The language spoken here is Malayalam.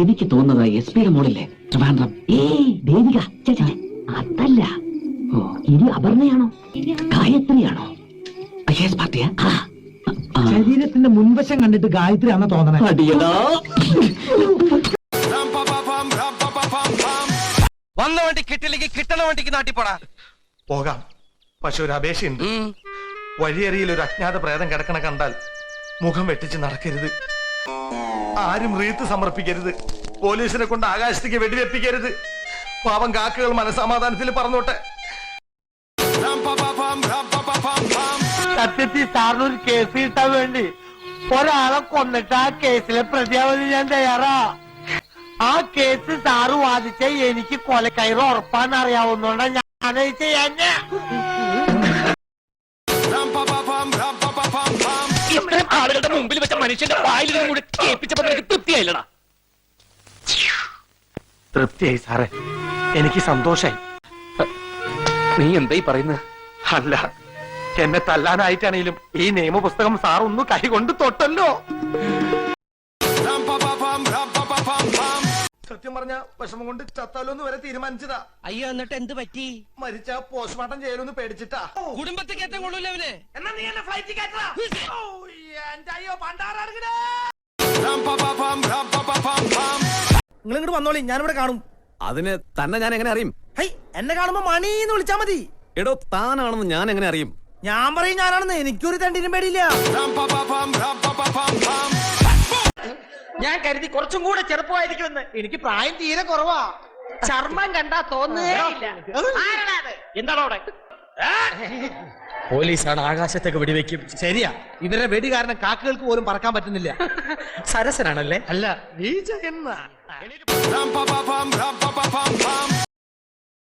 എനിക്ക് തോന്നുന്നത് എസ് പിയുടെ മോളില്ലേ? ട്രിവാൻഡ്രം. ഏയ് ദേവിക അതല്ല. ഓ ഇനി അപർണയാണോ? ഗായത്രിയാണോ? യെസ് പാർട്ടിയാ. ശരീരത്തിന്റെ മുൻവശം കണ്ടിട്ട് ഗായത്രി ആണെന്ന് തോന്നണേ വന്ന വണ്ടി കിട്ടില്ലെങ്കിൽ കിട്ടണ വണ്ടിക്ക് നാട്ടിപ്പോടാ പോകാം. പക്ഷെ ഒരു അപേക്ഷയുണ്ട്. വഴിയറിയിൽ ഒരു അജ്ഞാത പ്രേതം കിടക്കണ കണ്ടാൽ മുഖം വെട്ടിച്ച് നടക്കരുത്. ആരും റീത്ത് സമർപ്പിക്കരുത്. പോലീസിനെ കൊണ്ട് ആകാശത്തേക്ക് വെടിവെപ്പിക്കരുത്. പാവം കാക്കകൾ മനസമാധാനത്തിൽ പറഞ്ഞോട്ടെ സത്യത്തിൽ സാറിന് ഒരു കേസ് കിട്ടാൻ വേണ്ടി ഒരാളെ കൊന്നിട്ട് ആ കേസിലെ പ്രതിയാവധി ഞാൻ തയ്യാറാ. ആ കേസ് സാറ് വാദിച്ച എനിക്ക് കൊലക്കയറ് ഉറപ്പാന്ന് അറിയാവുന്നോണ്ടാ ഞാനത് ചെയ്യാൻ മുമ്പിൽ വെച്ച മനുഷ്യന്റെ ഇതിനും കൂടി കേൾപ്പിച്ചപ്പോ നിനക്ക് തൃപ്തിയായില്ലടാ. തൃപ്തിയായി സാറേ. എനിക്ക് സന്തോഷായി. നീ എന്തായി പറയുന്നത് അല്ല എന്നെ തല്ലാനായിട്ടാണെങ്കിലും ഈ നിയമപുസ്തകം സാർ ഒന്ന് കൈകൊണ്ട് തൊട്ടല്ലോ. സത്യം പറഞ്ഞ വിഷമം കൊണ്ട് ചത്താലോന്ന് വരെ തീരുമാനിച്ചതാ. അയ്യോ എന്നിട്ട് എന്ത് പറ്റി? മരിച്ച പോസ്റ്റ്മോർട്ടം ചെയ്യലൊന്ന് പേടിച്ചിട്ടാ. കുടുംബത്തിൽ കയറ്റം കൊള്ളൂല അവന്? നിങ്ങൾ ഇങ്ങോട്ട് വന്നോളി ഞാനിവിടെ കാണും. അതിന് തന്നെ ഞാൻ എങ്ങനെ അറിയും? ഹൈ എന്നെ കാണുമ്പോ എന്ന് വിളിച്ചാ മതി. എടോ താനാണെന്ന് ഞാൻ എങ്ങനെ അറിയും? ഞാൻ പറയും ഞാനാണെന്ന് എനിക്കൊരു തണ്ടിനും പേടിയില്ല. ഞാൻ കരുതി കുറച്ചും കൂടെ ചെറുപ്പമായിരിക്കുമെന്ന്. എനിക്ക് പ്രായം തീരെ കുറവാ. ചർമ്മം കണ്ടാ തോന്നുകയില്ല എന്താണോ അവിടെ? പോലീസാണ് ആകാശത്തേക്ക് വെടിവെക്കും. ശരിയാ. ഇവരുടെ വെടി കാരണം കാക്കകൾക്ക് പോലും പറക്കാൻ പറ്റുന്നില്ല. സരസനാണല്ലേ? അല്ല നീ ചെയ്യുന്ന